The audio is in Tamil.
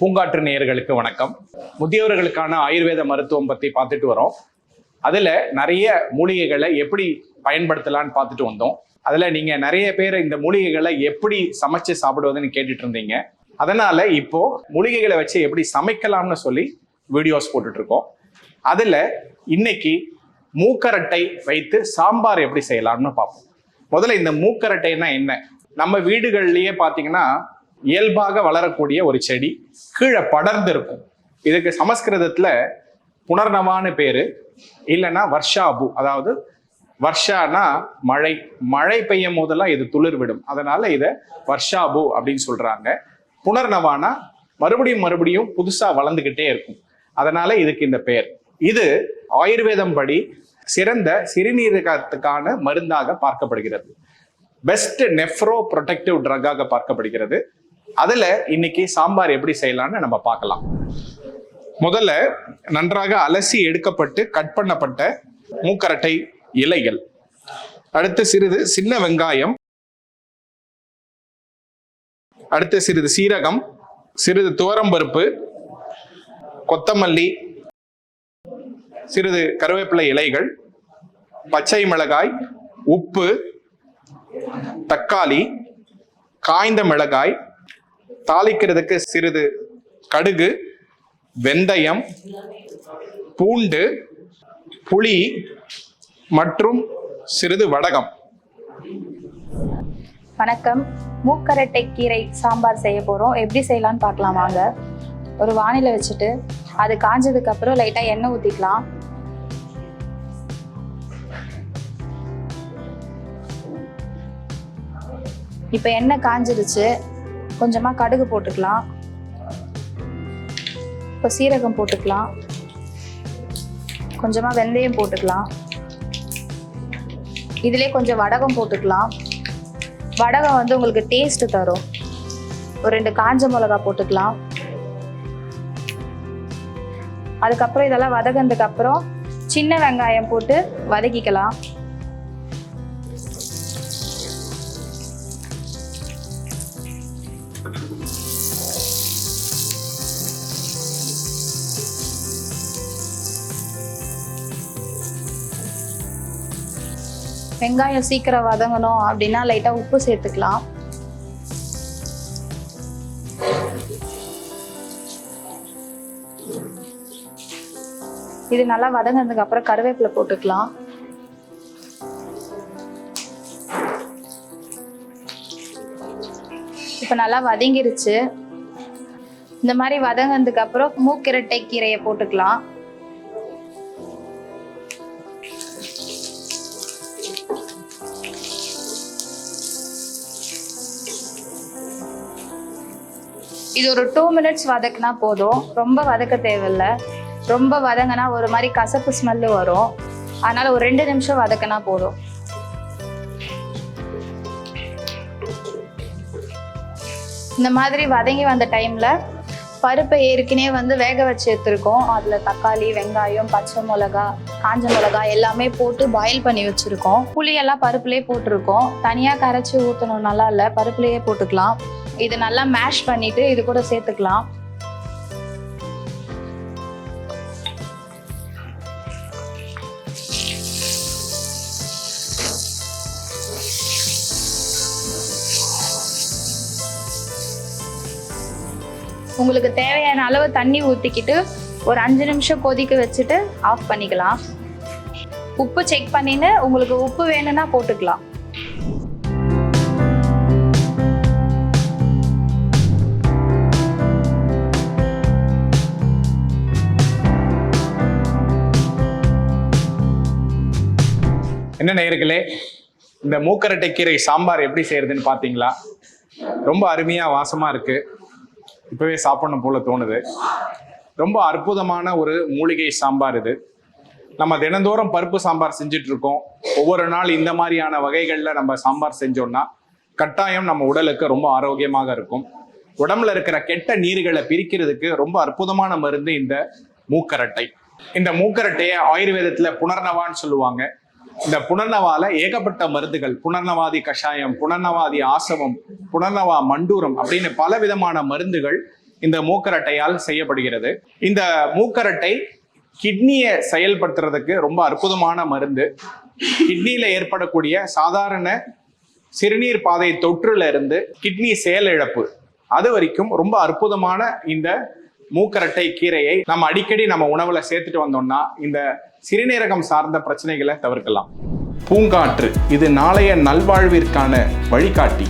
பூங்காற்று நேயர்களுக்கு வணக்கம். முதியவர்களுக்கான ஆயுர்வேத மருத்துவம் பற்றி பார்த்துட்டு வரோம். அதில் நிறைய மூலிகைகளை எப்படி பயன்படுத்தலாம்னு பார்த்துட்டு வந்தோம். அதில் நீங்கள் நிறைய பேர் இந்த மூலிகைகளை எப்படி சமைச்சு சாப்பிடுவதுன்னு கேட்டுட்டு இருந்தீங்க. அதனால இப்போ மூலிகைகளை வச்சு எப்படி சமைக்கலாம்னு சொல்லி வீடியோஸ் போட்டுட்டு இருக்கோம். அதில் இன்னைக்கு மூக்கரட்டை வைத்து சாம்பார் எப்படி செய்யலாம்னு பார்ப்போம். முதல்ல இந்த மூக்கரட்டைன்னா என்ன? நம்ம வீடுகள்லயே பார்த்தீங்கன்னா இயல்பாக வளரக்கூடிய ஒரு செடி கீழே படர்ந்து இருக்கும் இதுக்கு சமஸ்கிருதத்துல புனர்ணவான்னு பேரு. இல்லைன்னா வர்ஷாபு அதாவது வர்ஷானா மழை. மழை பெய்யும் போதெல்லாம் இது துளிர் விடும். அதனால இதை வர்ஷாபு அப்படின்னு சொல்றாங்க. புனர்ணவானா மறுபடியும் மறுபடியும் புதுசா வளர்ந்துகிட்டே இருக்கும். அதனால இதுக்கு இந்த பெயர் இது ஆயுர்வேதம் படி சிறந்த சிறுநீரகத்துக்கான மருந்தாக பார்க்கப்படுகிறது. பெஸ்ட் நெஃப்ரோ ப்ரொடெக்டிவ் ட்ரக்காக பார்க்கப்படுகிறது. அதுல இன்னைக்கு சாம்பார் எப்படி செய்யலாம்னு நம்ம பார்க்கலாம். முதல்ல நன்றாக அலசி எடுக்கப்பட்டு கட் பண்ணப்பட்ட மூக்கரட்டை இலைகள். அடுத்து சிறிது சின்ன வெங்காயம். அடுத்து சிறிது சீரகம் சிறிது துவரம்பருப்பு கொத்தமல்லி சிறிது கருவேப்பிலை இலைகள் பச்சை மிளகாய் உப்பு தக்காளி காய்ந்த மிளகாய் தாளிக்கிறதுக்கு சிறிது கடுகு வெந்தயம் பூண்டு புளி மற்றும் சிறிது வடகம். வணக்கம். மூக்கரட்டை கீரை சாம்பார் செய்ய போகிறோம் எப்படி செய்யலாம்னு பார்க்கலாம் வாங்க. ஒரு வானிலை வச்சுட்டு அது காஞ்சதுக்கு அப்புறம் லைட்டாக எண்ணெய் ஊற்றிக்கலாம் இப்போ எண்ணெய் காஞ்சிருச்சு. கொஞ்சமாக கடுகு போட்டுக்கலாம். இப்போ சீரகம் போட்டுக்கலாம். கொஞ்சமாக வெந்தயம் போட்டுக்கலாம். இதிலே கொஞ்சம் வடகம் போட்டுக்கலாம். வடகம் வந்து உங்களுக்கு டேஸ்ட் தரும். ஒரு ரெண்டு காஞ்ச மிளகா போட்டுக்கலாம். அதுக்கப்புறம் இதெல்லாம் வதங்கினதுக்கு அப்புறம் சின்ன வெங்காயம் போட்டு வதக்கிக்கலாம். வெங்காயம் சீக்கிரம் வதங்கணும் அப்படின்னா லைட்டாக உப்பு சேர்த்துக்கலாம். இது நல்லா வதங்கினதுக்கு அப்புறம் கருவேப்பிலை போட்டுக்கலாம். இப்போ நல்லா வதங்கிருச்சு. இந்த மாதிரி வதங்கினதுக்கு அப்புறம் மூக்கிரட்டை கீரையை போட்டுக்கலாம். இது ஒரு டூ மினிட்ஸ் வதக்குனா போதும். ரொம்ப வதக்க தேவையில்ல. ரொம்ப வதங்கினா ஒரு மாதிரி கசப்பு ஸ்மெல்லு வரும். அதனால ஒரு ரெண்டு நிமிஷம் வதக்கினா போதும். இந்த மாதிரி வதங்கி வந்த டைம்ல பருப்பை ஏற்கனவே வந்து வேக வச்சு எடுத்துருக்கோம். அதில் தக்காளி வெங்காயம் பச்சை மிளகா காஞ்ச மிளகா எல்லாமே போட்டு பாயில் பண்ணி வச்சுருக்கோம். புளியெல்லாம் பருப்புலேயே போட்டிருக்கோம். தனியாக கரைச்சி ஊற்றணும் நல்லா இல்லை. பருப்புலேயே போட்டுக்கலாம். இது நல்லா மேஷ் பண்ணிட்டு இது கூட சேர்த்துக்கலாம். உங்களுக்கு தேவையான அளவு தண்ணி ஊற்றிக்கிட்டு ஒரு அஞ்சு நிமிஷம் கொதிக்க வச்சுட்டு ஆஃப் பண்ணிக்கலாம். உப்பு செக் பண்ணின்னு உங்களுக்கு உப்பு வேணும்னா போட்டுக்கலாம். என்ன நேயர்களே இந்த மூக்கரட்டை கீரை சாம்பார் எப்படி செய்யறதுன்னு பார்த்தீங்களா ரொம்ப அருமையா வாசமா இருக்கு. இப்பவே சாப்பிடணும் போல தோணுது. ரொம்ப அற்புதமான ஒரு மூலிகை சாம்பார் இது. நம்ம தினந்தோறும் பருப்பு சாம்பார் செஞ்சுட்டு இருக்கோம் ஒவ்வொரு நாள் இந்த மாதிரியான வகைகளில் நம்ம சாம்பார் செஞ்சோம்னா கட்டாயம் நம்ம உடலுக்கு ரொம்ப ஆரோக்கியமாக இருக்கும். உடம்புல இருக்கிற கெட்ட நீர்களை பிரிக்கிறதுக்கு ரொம்ப அற்புதமான மருந்து இந்த மூக்கரட்டை. இந்த மூக்கரட்டையை ஆயுர்வேதத்துல புனர்னவான்னு சொல்லுவாங்க. இந்த புனர்ணவால ஏகப்பட்ட மருந்துகள் புனர்ணவாதி கஷாயம் புனர்ணவாதி ஆசவம் புனர்ணவா மண்டூரம் அப்படின்னு பல விதமான மருந்துகள் இந்த மூக்கரட்டையால் செய்யப்படுகிறது. இந்த மூக்கரட்டை கிட்னியை செயல்படுத்துறதுக்கு ரொம்ப அற்புதமான மருந்து. கிட்னியில ஏற்படக்கூடிய சாதாரண சிறுநீர் பாதை தொற்றுல இருந்து கிட்னி செயலிழப்பு அது வரைக்கும் ரொம்ப அற்புதமான இந்த மூக்கரட்டை கீரையை நம்ம அடிக்கடி நம்ம உணவுல சேர்த்துட்டு வந்தோம்னா இந்த சிறுநீரகம் சார்ந்த பிரச்சனைகளை தவிர்க்கலாம். பூங்காற்று இது நாளைய நல்வாழ்விற்கான வழிகாட்டி.